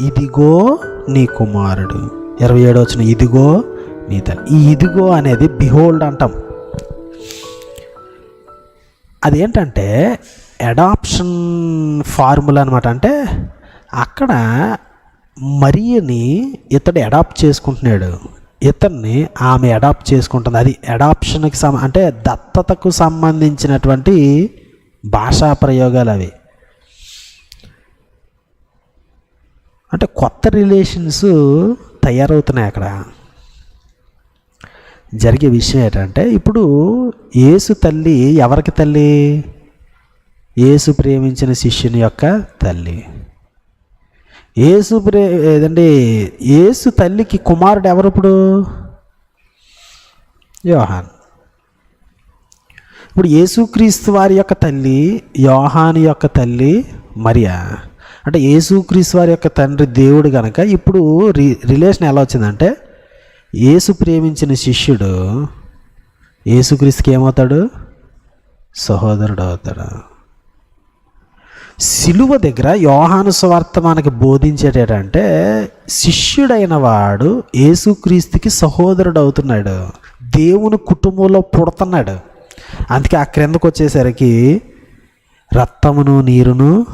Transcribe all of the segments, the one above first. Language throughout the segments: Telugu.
ఇదిగో నీ కుమారుడు. ఇరవై ఏడు వచ్చిన ఇదిగో నీ తల్లి ఈ ఇదిగో అనేది బిహోల్డ్ అంటాం. అదేంటంటే అడాప్షన్ ఫార్ములా అనమాట అంటే అక్కడ మరియని ఇతడు అడాప్ట్ చేసుకుంటున్నాడు. ఇతన్ని ఆమె అడాప్ట్ చేసుకుంటుంది. అది అడాప్షన్కి సం అంటే దత్తతకు సంబంధించినటువంటి భాషా ప్రయోగాలు అవి. అంటే కొత్త రిలేషన్స్ తయారవుతున్నాయి అక్కడ. జరిగే విషయం ఏంటంటే ఇప్పుడు యేసు తల్లి ఎవరికి తల్లి? యేసు ప్రేమించిన శిష్యుని యొక్క తల్లి. యేసు ప్రే ఏదండి? యేసు తల్లికి కుమారుడు ఎవరు ఇప్పుడు? యోహాన్. ఇప్పుడు యేసుక్రీస్తు వారి యొక్క తల్లి యోహాను యొక్క తల్లి మరియా? అంటే యేసుక్రీస్తు వారి యొక్క తండ్రి దేవుడు కనుక ఇప్పుడు రి రిలేషన్ ఎలా వచ్చిందంటే యేసు ప్రేమించిన శిష్యుడు యేసుక్రీస్తుకి ఏమవుతాడు? సహోదరుడు అవుతాడు. సిలువ దగ్గర యోహాను స్వార్థ మనకి బోధించేటంటే శిష్యుడైన వాడు యేసుక్రీస్తుకి సహోదరుడు అవుతున్నాడు. దేవుని కుటుంబంలో పుడుతున్నాడు. అందుకే ఆ క్రిందకు వచ్చేసరికి రక్తమును నీరును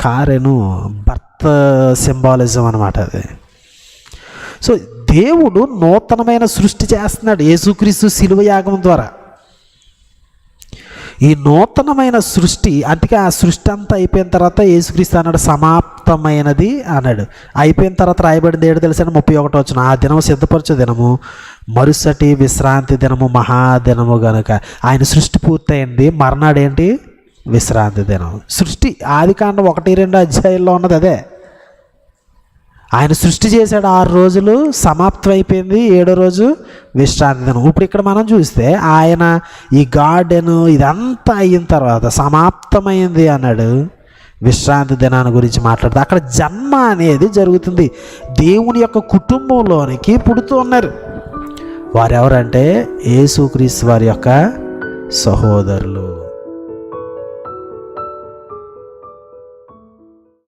కారెను భర్త సింబాలిజం అనమాట అది. సో దేవుడు నూతనమైన సృష్టి చేస్తున్నాడు యేసుక్రీస్తు శిలువ యాగం ద్వారా. ఈ నూతనమైన సృష్టి అందుకే ఆ సృష్టి అంతా అయిపోయిన తర్వాత యేసుక్రీస్తు అన్నాడు సమాప్తమైనది అన్నాడు. అయిపోయిన తర్వాత రాయబడింది ఏడు తెలిసిన ముప్పై ఒకటి వచ్చిన. ఆ దినం సిద్ధపరచు దినము మరుసటి విశ్రాంతి దినము మహాదినము గనుక. ఆయన సృష్టి పూర్తయింది. మర్నాడు ఏంటి విశ్రాంతి దినం. సృష్టి ఆది కాండం ఒకటి రెండు అధ్యాయుల్లో ఉన్నది అదే. ఆయన సృష్టి చేశాడు ఆరు రోజులు సమాప్తం అయిపోయింది ఏడో రోజు విశ్రాంతి దినం. ఇప్పుడు ఇక్కడ మనం చూస్తే ఆయన ఈ గార్డెను ఇదంతా అయిన తర్వాత సమాప్తమైంది అన్నాడు. విశ్రాంతి దినాన్ని గురించి మాట్లాడుతూ అక్కడ జన్మ అనేది జరుగుతుంది. దేవుని యొక్క కుటుంబంలోనికి పుడుతూ ఉన్నారు. వారెవరంటే యేసుక్రీస్తు వారి యొక్క సహోదరులు.